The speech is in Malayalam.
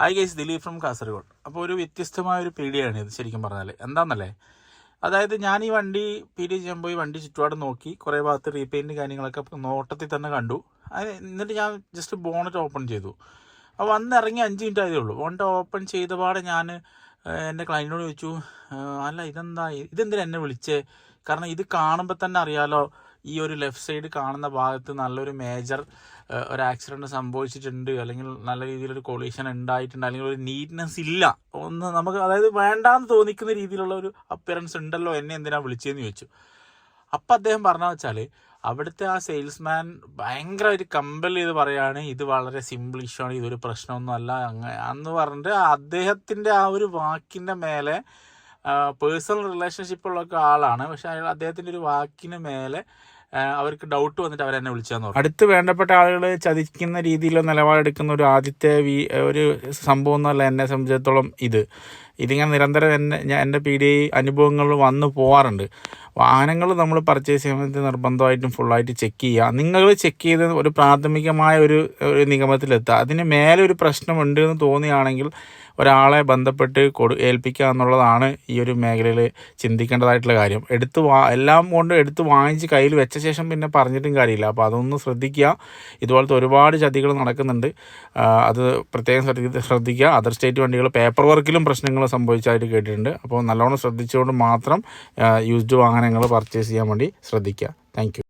Hi guys Dileep from Kasaragod. അപ്പോൾ ഒരു വ്യത്യസ്തമായ ഒരു പീഡിയാണ് ഇത് ശരിക്കും പറഞ്ഞാൽ എന്താണെന്നല്ലേ അതായത് ഞാൻ ഈ വണ്ടി പി ഡി ചെയ്യാൻ പോയി വണ്ടി ചുറ്റുപാട് നോക്കി കുറേ ഭാഗത്ത് റീപെയിന്റ് കാര്യങ്ങളൊക്കെ നോട്ടത്തിൽ തന്നെ കണ്ടു. എന്നിട്ട് ഞാൻ ജസ്റ്റ് ബോണറ്റ് ഓപ്പൺ ചെയ്തു. അപ്പോൾ വന്ന് ഇറങ്ങി അഞ്ച് മിനിറ്റ് ആയതേ ഉള്ളൂ. ബോണറ്റ് ഓപ്പൺ ചെയ്ത പാടെ ഞാൻ എന്റെ ക്ലയന്റിനോട് ചോദിച്ചു "ഏഹ്, അല്ല ഇതെന്താ? ഇതെന്തിനാ എന്നെ വിളിച്ചേ? കാരണം ഇത് കാണുമ്പോൾ തന്നെ അറിയാലോ ഈ ഒരു ലെഫ്റ്റ് സൈഡ് കാണുന്ന ഭാഗത്ത് നല്ലൊരു മേജർ ഒരു ആക്സിഡന്റ് സംഭവിച്ചിട്ടുണ്ട്. അല്ലെങ്കിൽ നല്ല രീതിയിലൊരു കൊളീഷൻ ഉണ്ടായിട്ടുണ്ട്. അല്ലെങ്കിൽ ഒരു നീറ്റ്നെസ് ഇല്ല. ഒന്ന് നമുക്ക് അതായത് വേണ്ടാന്ന് തോന്നിക്കുന്ന രീതിയിലുള്ള ഒരു അപ്പിയറൻസ് ഉണ്ടല്ലോ എന്നെ എന്തിനാ വിളിച്ചതെന്ന് ചോദിച്ചു. അപ്പം അദ്ദേഹം പറഞ്ഞ വെച്ചാൽ അവിടുത്തെ ആ സെയിൽസ്മാൻ ഭയങ്കരമായിട്ട് കമ്പൽ ചെയ്ത് പറയാണ് ഇത് വളരെ സിമ്പിൾ ഇഷ്യൂ ആണ്. ഇതൊരു പ്രശ്നമൊന്നും അല്ല അങ്ങ അന്ന് പറഞ്ഞിട്ട് അദ്ദേഹത്തിന്റെ ആ ഒരു വാക്കിന്റെ മേലെ പേഴ്സണൽ റിലേഷൻഷിപ്പുള്ളൊക്കെ ആളാണ്. പക്ഷെ അയാൾ അദ്ദേഹത്തിന്റെ ഒരു വാക്കിന് മേലെ അവർക്ക് ഡൗട്ട് വന്നിട്ട് അവർ എന്നെ വിളിച്ചാന്ന് അടുത്ത് വേണ്ടപ്പെട്ട ആളുകൾ ചതിക്കുന്ന രീതിയിലുള്ള നിലപാടെടുക്കുന്ന ഒരു ആദ്യത്തെ വി ഒരു സംഭവം എന്നല്ല എന്നെ സംബന്ധിച്ചിടത്തോളം ഇത്. ഇതിങ്ങനെ നിരന്തരം എന്നെ ഞാൻ എന്റെ പി ഡി അനുഭവങ്ങൾ വന്നു പോകാറുണ്ട് വാഹനങ്ങൾ നമ്മൾ പർച്ചേസ് ചെയ്യുമ്പോൾ നിർബന്ധമായിട്ടും ഫുള്ളായിട്ട് ചെക്ക് ചെയ്യുക. നിങ്ങൾ ചെക്ക് ചെയ്ത് ഒരു പ്രാഥമികമായ ഒരു ഒരു നിഗമനത്തിലെത്തുക അതിന് മേലെ ഒരു പ്രശ്നമുണ്ട് എന്ന് തോന്നുകയാണെങ്കിൽ ഒരാളെ ബന്ധപ്പെട്ട് കൊടു ഏൽപ്പിക്കുക എന്നുള്ളതാണ് ഈ ഒരു മേഖലയിൽ ചിന്തിക്കേണ്ടതായിട്ടുള്ള കാര്യം. എടുത്ത് വാ എല്ലാം കൊണ്ട് എടുത്ത് വാങ്ങിച്ച് കയ്യിൽ വെച്ച ശേഷം പിന്നെ പറഞ്ഞിട്ടും കാര്യമില്ല. അപ്പോൾ അതൊന്ന് ശ്രദ്ധിക്കുക. ഇതുപോലത്തെ ഒരുപാട് ചതികൾ നടക്കുന്നുണ്ട്. അത് പ്രത്യേകം ശ്രദ്ധി- ശ്രദ്ധിക്കുക. അതർ സ്റ്റേറ്റ് വണ്ടികൾ പേപ്പർ വർക്കിലും പ്രശ്നങ്ങൾ സംഭവിച്ചതായിട്ട് കേട്ടിട്ടുണ്ട്. അപ്പോൾ നല്ലോണം ശ്രദ്ധിച്ചുകൊണ്ട് മാത്രം യൂസ്ഡ് വാഹനങ്ങൾ പർച്ചേസ് ചെയ്യാൻ വേണ്ടി ശ്രദ്ധിക്കുക. താങ്ക്